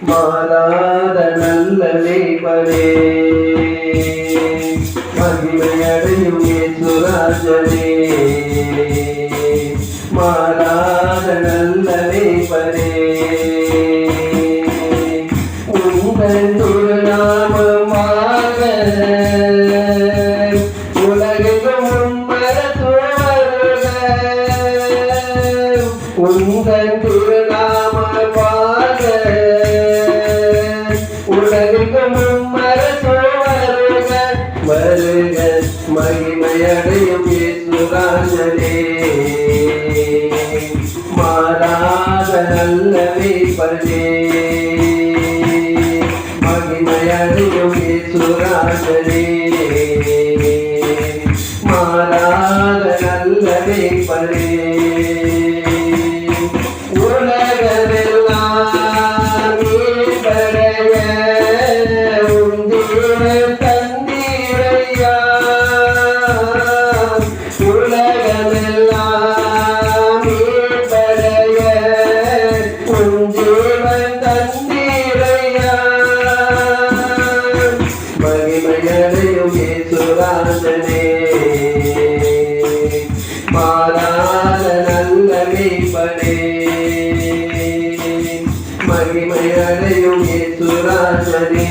மாறாத நல்ல மேய்ப்பனே மகிமையடையும் சுராஜனே மாறாத நல்ல மேய்ப்பனே உங்கள் திருநாமமாக உலகெங்கும் உங்கள் திருநாமமாக மகிமையடையும் இயேசுராஜனே மாறாத நல்லவே பரே மகிமையடையும் இயேசுராஜனே மகிமையடையும் இயேசுராஜனே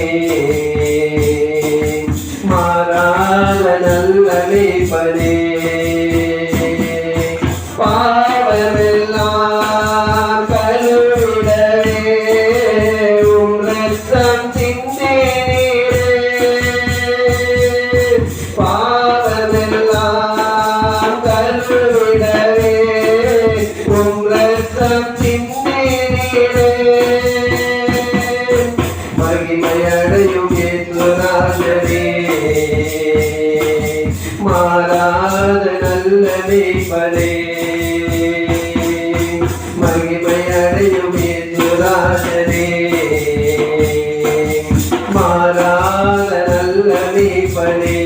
மாறாத நல்ல மேய்ப்பனே. மகிமையடையும் இயேசுராஜனே மாறாத நல்ல மேய்ப்பனே.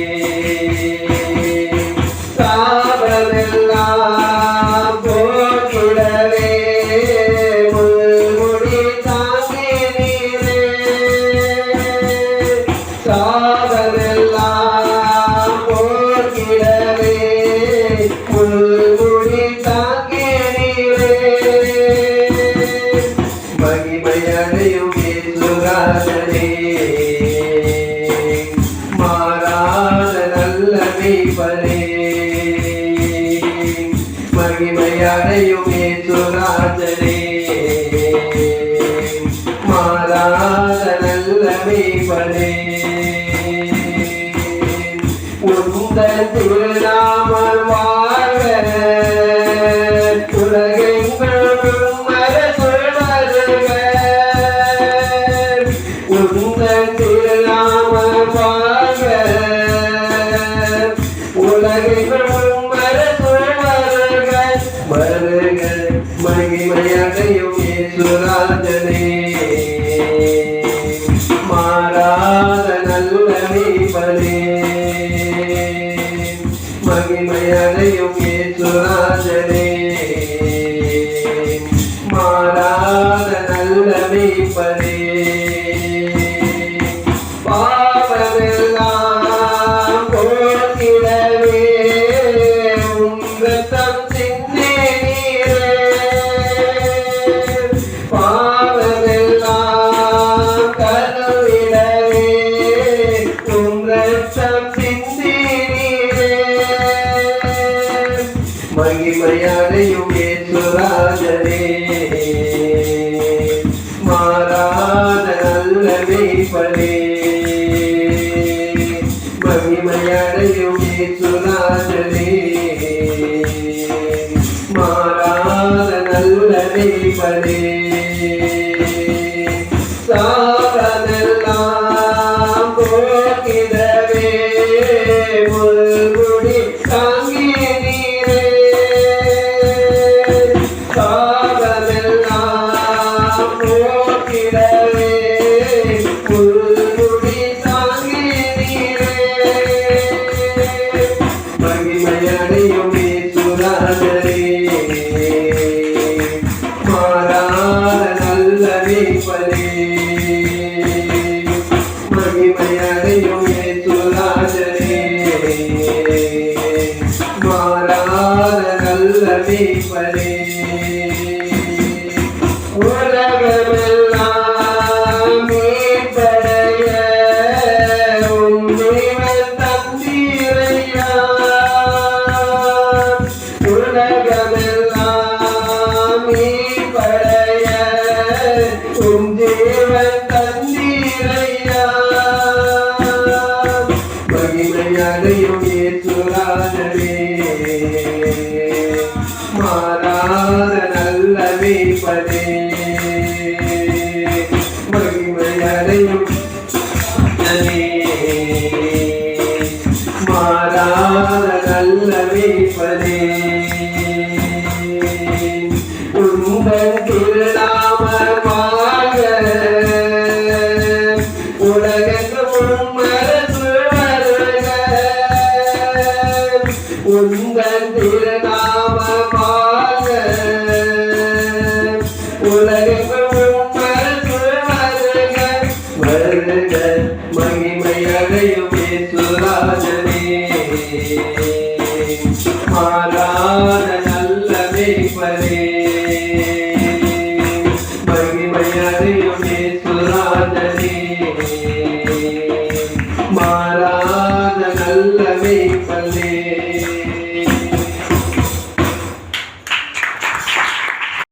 மகிமையடையும் இயேசுராஜனே மாறாத நல்ல மேய்ப்பனே உந்தன் திருநாமல் வாழ்க. உலகெங்கும் அரசுள் வருக உந்தன் திருநாமல் உலகெங்கும் மகிமையடையும் இயேசுராஜனே இயேசுராஜனே மாறாத நல்ல மேய்ப்பனே மகிமையடையும் இயேசுராஜனே மாறாத நல்ல மேய்ப்பனே மகிமையடையும் நானே. மாறாத நல்ல மேய்ப்பனே உந்தன் திருநாமமாக உலகெங்கும் மரசு உந்தன் வருக மகிமையடையும் சுராஜனே மாறாத நல்ல மேய்ப்பனே மகிமையடையும்